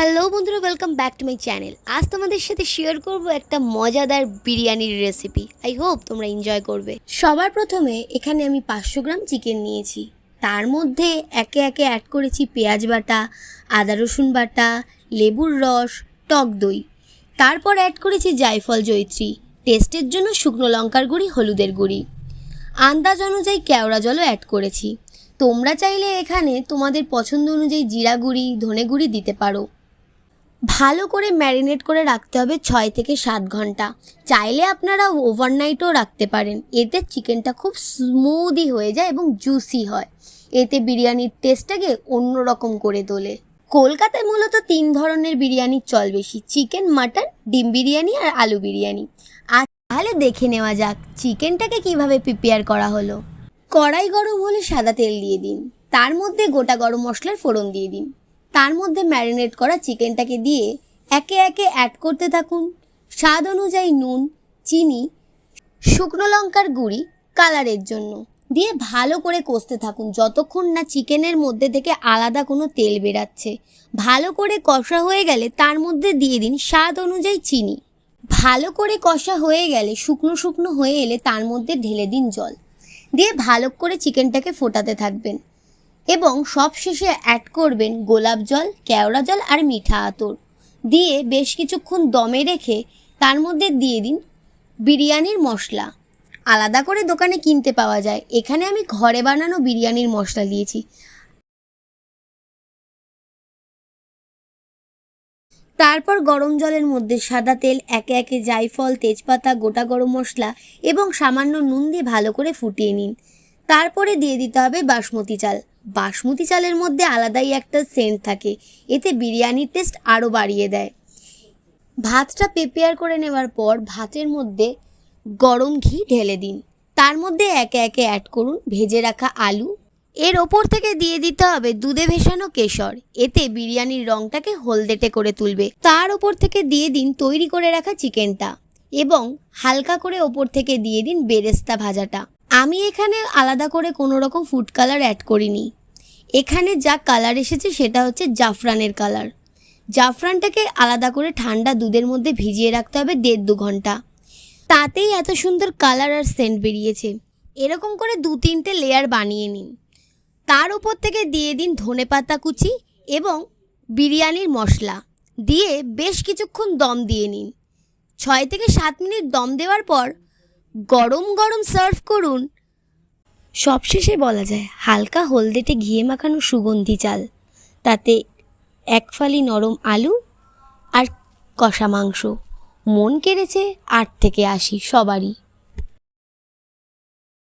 Hello বন্ধুরা welcome back to my channel আজ তোমাদের সাথে শেয়ার করব একটা মজাদার বিরিয়ানির রেসিপি আই হোপ তোমরা এনজয় করবে। সবার প্রথমে এখানে আমি পাঁচশো গ্রাম চিকেন নিয়েছি। তার মধ্যে একে একে অ্যাড করেছি পেঁয়াজ বাটা, আদা রসুন বাটা, লেবুর রস, টক দই। তারপর অ্যাড করেছি জায়ফল জয়ত্রী। টেস্টের জন্য শুকনো লঙ্কার গুঁড়ি, হলুদের গুঁড়ি। আন্দাজ অনুযায়ী কেওড়া জলও অ্যাড করেছি। তোমরা চাইলে এখানে তোমাদের পছন্দ অনুযায়ী জিরা গুঁড়ি, ধনে গুঁড়ি দিতে পারো। ভালো করে ম্যারিনেট করে রাখতে হবে ছয় থেকে সাত ঘণ্টা। চাইলে আপনারা ওভারনাইটও রাখতে পারেন। এতে চিকেনটা খুব স্মুদি হয়ে যায় এবং জুসি হয়। এতে বিরিয়ানির টেস্টটাকে অন্যরকম করে তোলে। কলকাতায় মূলত তিন ধরনের বিরিয়ানির চল বেশি। চিকেন, মাটন, ডিম বিরিয়ানি আর আলু বিরিয়ানি। আর তাহলে দেখে নেওয়া যাক চিকেনটাকে কীভাবে প্রিপেয়ার করা হলো। কড়াই গরম হলে সাদা তেল দিয়ে দিন। তার মধ্যে গোটা গরম মশলার ফোড়ন দিয়ে দিন। তার মধ্যে ম্যারিনেট করা চিকেনটাকে দিয়ে একে একে অ্যাড করতে থাকুন। স্বাদ অনুযায়ী নুন, চিনি, শুকনো লঙ্কার গুঁড়ি কালারের জন্য। দিয়ে ভালো করে কষতে থাকুন যতক্ষণ না চিকেনের মধ্যে থেকে আলাদা কোনো তেল বেরাচ্ছে। ভালো করে কষা হয়ে গেলে তার মধ্যে দিয়ে দিন স্বাদ অনুযায়ী চিনি। ভালো করে কষা হয়ে গেলে শুকনো শুকনো হয়ে এলে তার মধ্যে ঢেলে দিন জল। দিয়ে ভালো করে চিকেনটাকে ফোটাতে থাকবেন। এবং সব শেষে অ্যাড করবেন গোলাপ জল, কেওড়া জল আর মিঠা আতর। দিয়ে বেশ কিছুক্ষণ দমে রেখে তার মধ্যে দিয়ে দিন বিরিয়ানির মশলা। আলাদা করে দোকানে কিনতে পাওয়া যায়। এখানে আমি ঘরে বানানো বিরিয়ানির মশলা দিয়েছি। তারপর গরম জলের মধ্যে সাদা তেল, একে একে জায়ফল, তেজপাতা, গোটা গরম মশলা এবং সামান্য নুন দিয়ে ভালো করে ফুটিয়ে নিন। তারপরে দিয়ে দিতে হবে বাসমতি চাল। বাসমতি চালের মধ্যে আলাদাই একটা সেন্ট থাকে। এতে বিরিয়ানির টেস্ট আরও বাড়িয়ে দেয়। ভাতটা প্রিপেয়ার করে নেওয়ার পর ভাতের মধ্যে গরম ঘি ঢেলে দিন। তার মধ্যে একে একে অ্যাড করুন ভেজে রাখা আলু। এর ওপর থেকে দিয়ে দিতে হবে দুধে ভেসানো কেশর। এতে বিরিয়ানির রংটাকে হলদেটে করে তুলবে। তার ওপর থেকে দিয়ে দিন তৈরি করে রাখা চিকেনটা এবং হালকা করে ওপর থেকে দিয়ে দিন বেরেস্তা ভাজাটা। আমি এখানে আলাদা করে কোনো রকম ফুড কালার অ্যাড করিনি। এখানে যা কালার এসেছে সেটা হচ্ছে জাফরানের কালার জাফরানটাকে আলাদা করে ঠান্ডা দুধের মধ্যে ভিজিয়ে রাখতে হবে দেড় দু ঘণ্টা। তাতেই এত সুন্দর কালার আর সেন্ট বেরিয়েছে। এরকম করে দু তিনটে লেয়ার বানিয়ে নিন। তার উপর থেকে দিয়ে দিন ধনে পাতা কুচি এবং বিরিয়ানির মশলা। দিয়ে বেশ কিছুক্ষণ দম দিয়ে নিন। ছয় থেকে সাত মিনিট দম দেওয়ার পর গরম গরম সার্ভ করুন সবশেষে বলা যায়, হালকা হলদেটে ঘিয়ে মাখানো সুগন্ধি চাল। তাতে এক ফালি নরম আলু আর কষা মাংস। মন কেড়েছে আট থেকে আশি সবারই।